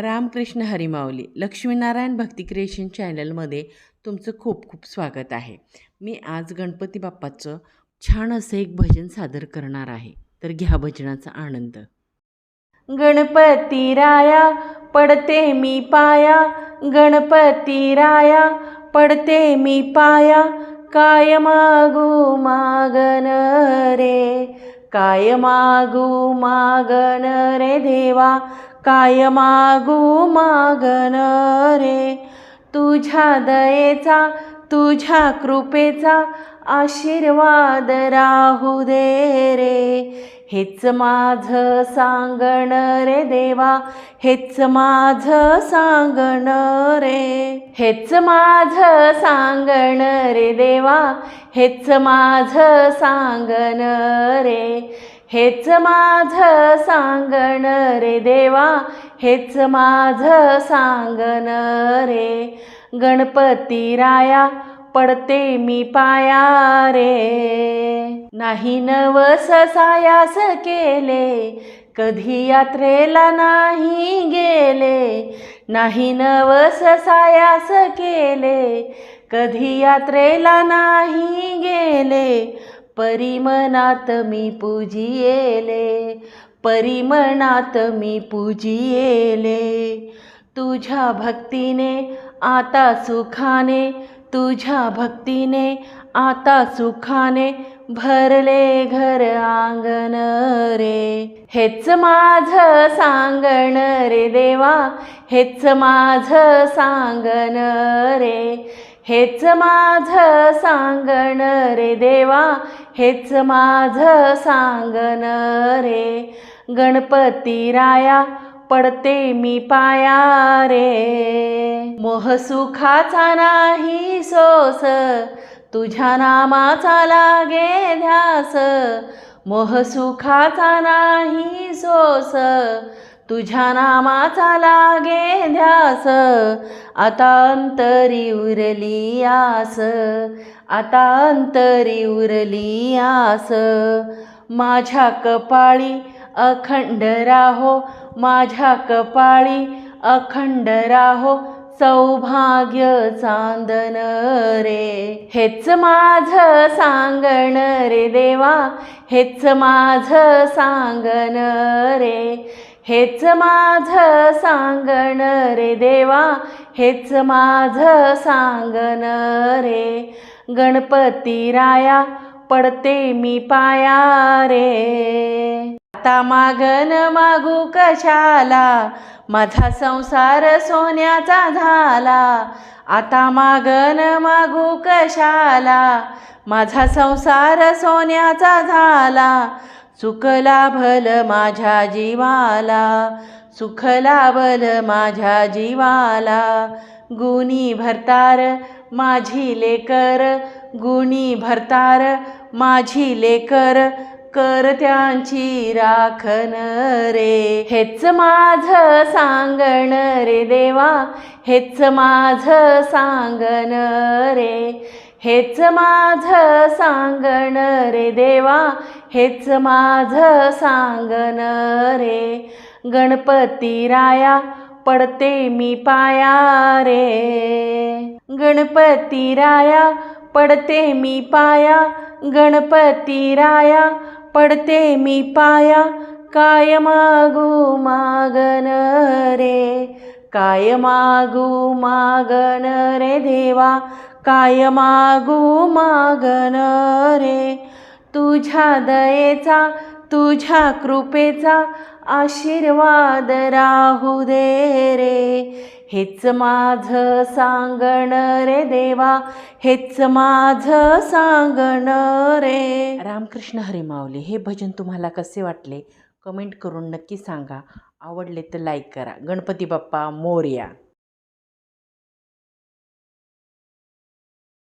रामकृष्ण हरिमावली लक्ष्मीनारायण भक्ती क्रिएशन चॅनलमध्ये तुमचं खूप खूप स्वागत आहे. मी आज गणपती बाप्पाचं छान असं एक भजन सादर करणार आहे. तर घ्या भजनाचा आनंद. गणपती राया पडते मी पाया. गणपती राया पडते मी पाया. काय मागू मागन रे? काय मागू मागन रे देवा? काय मागू मागन रे. तुझ्या दयेचा तुझ्या कृपेचा आशीर्वाद राहू दे रे. हेच माझं सांगण रे देवा हेच माझं सांगण रे. हेच माझं सांगण रे देवा हेच माझं सांगण रे. हेच माझं सांगण रे देवा हेच माझं सांगण रे. गणपती राया पडते मी पाया रे. नाही नवस सायास केले कधी यात्रेला नाही गेले. नाही नवस सायास केले कधी यात्रेला नाही गेले. परिमनात मी पूजियेले परिमनात मी पूजियेले. तुझ्या भक्तीने आता सुखाने तुझ्या भक्तीने आता सुखाने भरले घर आंगण रे. हेच माझं सांगण रे देवा हेच माझं सांगण रे. हेच माझं सांगण रे देवा हेच माझं सांगन रे. गणपती राया पडते मी पाया रे. मोह सुखाचा नाही सोस तुझ्या नामाचा लागे ध्यास. मोह सुखाचा नाही सोस तुझ्या नामाचा लागे ध्यास. आता अंतरी उरली आस. आता अंतरी उरली आस. माझ्या कपाळी अखंड राहो. माझ्या कपाळी अखंड राहो. सौभाग्य चांदन रे. हेच माझं सांगण रे देवा. हेच माझं सांगण रे. हेच माझं सांगण रे देवा हेच माझं सांगण रे. गणपती राया पडते मी पाया रे. आता मागन मागू कशाला? माझा संसार सोन्याचा झाला. आता मागन मागू कशाला? माझा संसार सोन्याचा झाला. सुख लाभल माझ्या जीवाला सुख लाभल माझ्या जीवाला. गुणी भरतार माझी लेकर गुणी भरतार माझी लेकर कर त्यांची राखण रे. हेच माझं सांगण रे देवा हेच माझं सांगण रे. हेच माझं सांगण रे देवा हेच माझं सांगन रे. गणपती राया पडते मी पाया रे. गणपती राया पडते मी पाया. गणपती राया पडते मी पाया. काय मागू मागन रे? काय मागू मागन रे देवा? काय मागू मागन रे? तुझ्या दयेचा तुझ्या कृपेचा आशीर्वाद राहू दे रे. हेच माझं सांगण रे देवा हेच माझं सांगण रे. रामकृष्ण हरी माऊली हे भजन तुम्हाला कसे वाटले? कमेंट करून नक्की सांगा. आवडले तर लाईक करा. गणपती बाप्पा मोर्या.